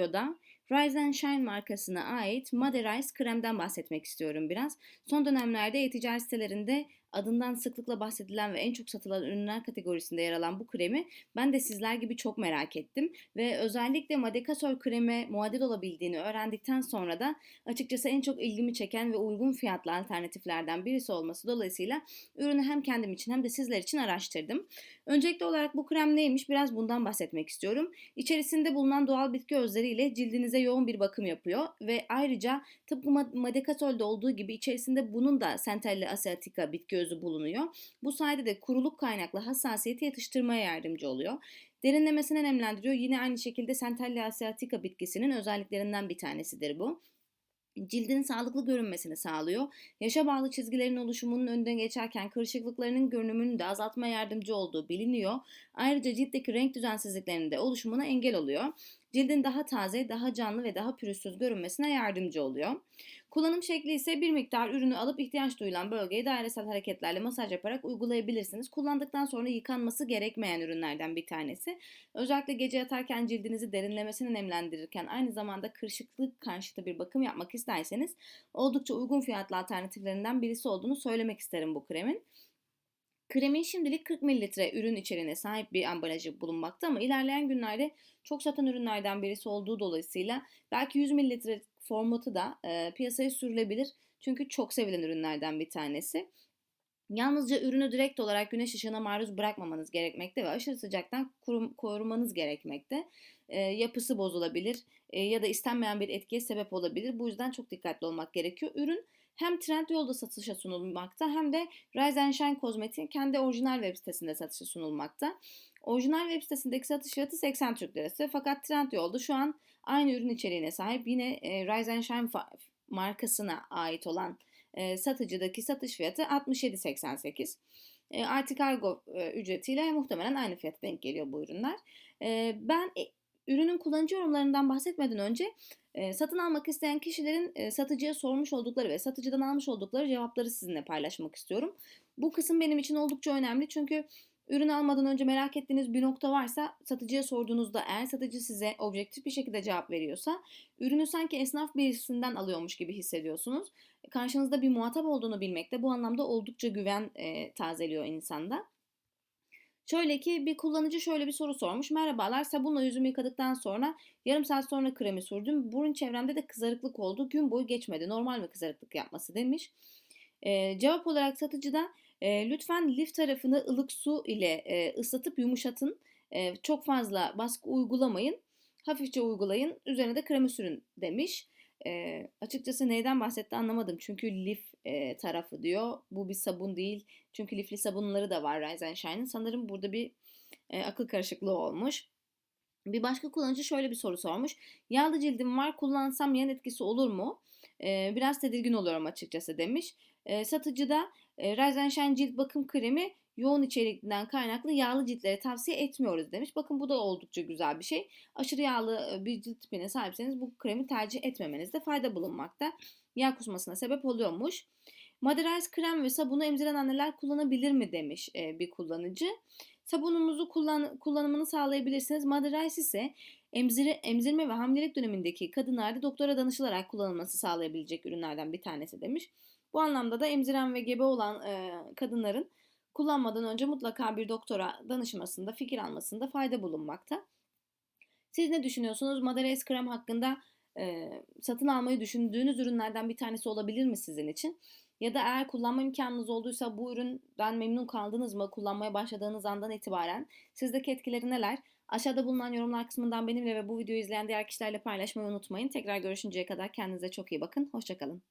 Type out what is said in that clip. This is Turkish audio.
videoda Rise and Shine markasına ait Maderize kremden bahsetmek istiyorum biraz. Son dönemlerde e-ticaret sitelerinde adından sıklıkla bahsedilen ve en çok satılan ürünler kategorisinde yer alan bu kremi ben de sizler gibi çok merak ettim. Ve özellikle Madecasol kreme muadil olabildiğini öğrendikten sonra da açıkçası en çok ilgimi çeken ve uygun fiyatlı alternatiflerden birisi olması dolayısıyla ürünü hem kendim için hem de sizler için araştırdım. Öncelikli olarak bu krem neymiş biraz bundan bahsetmek istiyorum. İçerisinde bulunan doğal bitki özleriyle cildinize yoğun bir bakım yapıyor ve ayrıca tıpkı Madekasol'de olduğu gibi içerisinde bunun da Centella asiatica bitki özü bulunuyor. Bu sayede de kuruluk kaynaklı hassasiyeti yatıştırmaya yardımcı oluyor. Derinlemesine nemlendiriyor. Yine aynı şekilde Centella asiatica bitkisinin özelliklerinden bir tanesidir bu cildin sağlıklı görünmesini sağlıyor. Yaşa bağlı çizgilerin oluşumunun önünden geçerken kırışıklıklarının görünümünü de azaltmaya yardımcı olduğu biliniyor. Ayrıca ciltteki renk düzensizliklerinin de oluşumuna engel oluyor. Cildin daha taze, daha canlı ve daha pürüzsüz görünmesine yardımcı oluyor. Kullanım şekli ise bir miktar ürünü alıp ihtiyaç duyulan bölgeye dairesel hareketlerle masaj yaparak uygulayabilirsiniz. Kullandıktan sonra yıkanması gerekmeyen ürünlerden bir tanesi. Özellikle gece yatarken cildinizi derinlemesine nemlendirirken aynı zamanda kırışıklık karşıtı bir bakım yapmak isterseniz oldukça uygun fiyatlı alternatiflerinden birisi olduğunu söylemek isterim bu kremin. Kremin şimdilik 40 mililitre ürün içeriğine sahip bir ambalajı bulunmakta ama ilerleyen günlerde çok satan ürünlerden birisi olduğu dolayısıyla belki 100 mililitre formatı da e, piyasaya sürülebilir. Çünkü çok sevilen ürünlerden bir tanesi. Yalnızca ürünü direkt olarak güneş ışığına maruz bırakmamanız gerekmekte ve aşırı sıcaktan korumanız gerekmekte. E, yapısı bozulabilir e, ya da istenmeyen bir etkiye sebep olabilir. Bu yüzden çok dikkatli olmak gerekiyor. Ürün hem Trendyol'da satışa sunulmakta hem de Rise Shine Kozmetik'in kendi orijinal web sitesinde satışa sunulmakta. Orijinal web sitesindeki satış fiyatı 80 Türk Lirası fakat Trendyol'da şu an aynı ürün içeriğine sahip yine e, Rise Shine markasına ait olan e, satıcıdaki satış fiyatı 67.88. E, artı kargo e, ücretiyle muhtemelen aynı fiyata denk geliyor bu ürünler. E, ben e, ürünün kullanıcı yorumlarından bahsetmeden önce satın almak isteyen kişilerin satıcıya sormuş oldukları ve satıcıdan almış oldukları cevapları sizinle paylaşmak istiyorum. Bu kısım benim için oldukça önemli çünkü ürün almadan önce merak ettiğiniz bir nokta varsa satıcıya sorduğunuzda eğer satıcı size objektif bir şekilde cevap veriyorsa ürünü sanki esnaf birisinden alıyormuş gibi hissediyorsunuz. Karşınızda bir muhatap olduğunu bilmek de bu anlamda oldukça güven tazeliyor insanda. Şöyle ki bir kullanıcı şöyle bir soru sormuş. Merhabalar sabunla yüzümü yıkadıktan sonra yarım saat sonra kremi sürdüm. Burun çevremde de kızarıklık oldu. Gün boyu geçmedi. Normal mi kızarıklık yapması demiş. Ee, cevap olarak satıcı da e, lütfen lif tarafını ılık su ile e, ıslatıp yumuşatın. E, çok fazla baskı uygulamayın. Hafifçe uygulayın. Üzerine de kremi sürün demiş. E, açıkçası neyden bahsetti anlamadım. Çünkü lif e, tarafı diyor. Bu bir sabun değil. Çünkü lifli sabunları da var Rise and Shine'ın. Sanırım burada bir e, akıl karışıklığı olmuş. Bir başka kullanıcı şöyle bir soru sormuş. Yağlı cildim var kullansam yan etkisi olur mu? E, biraz tedirgin oluyorum açıkçası demiş. E, satıcı da e, Rise Shine cilt bakım kremi yoğun içerikten kaynaklı yağlı ciltlere tavsiye etmiyoruz demiş. Bakın bu da oldukça güzel bir şey. Aşırı yağlı bir cilt tipine sahipseniz bu kremi tercih etmemenizde fayda bulunmakta. Yağ kusmasına sebep oluyormuş. Maderize krem ve sabunu emziren anneler kullanabilir mi demiş bir kullanıcı. Sabunumuzu kullan, kullanımını sağlayabilirsiniz. Maderize ise emzire, emzirme ve hamilelik dönemindeki kadınlarda doktora danışılarak kullanılması sağlayabilecek ürünlerden bir tanesi demiş. Bu anlamda da emziren ve gebe olan e, kadınların kullanmadan önce mutlaka bir doktora danışmasında, fikir almasında fayda bulunmakta. Siz ne düşünüyorsunuz? Madara krem hakkında e, satın almayı düşündüğünüz ürünlerden bir tanesi olabilir mi sizin için? Ya da eğer kullanma imkanınız olduysa bu üründen memnun kaldınız mı? Kullanmaya başladığınız andan itibaren sizdeki etkileri neler? Aşağıda bulunan yorumlar kısmından benimle ve bu videoyu izleyen diğer kişilerle paylaşmayı unutmayın. Tekrar görüşünceye kadar kendinize çok iyi bakın. Hoşçakalın.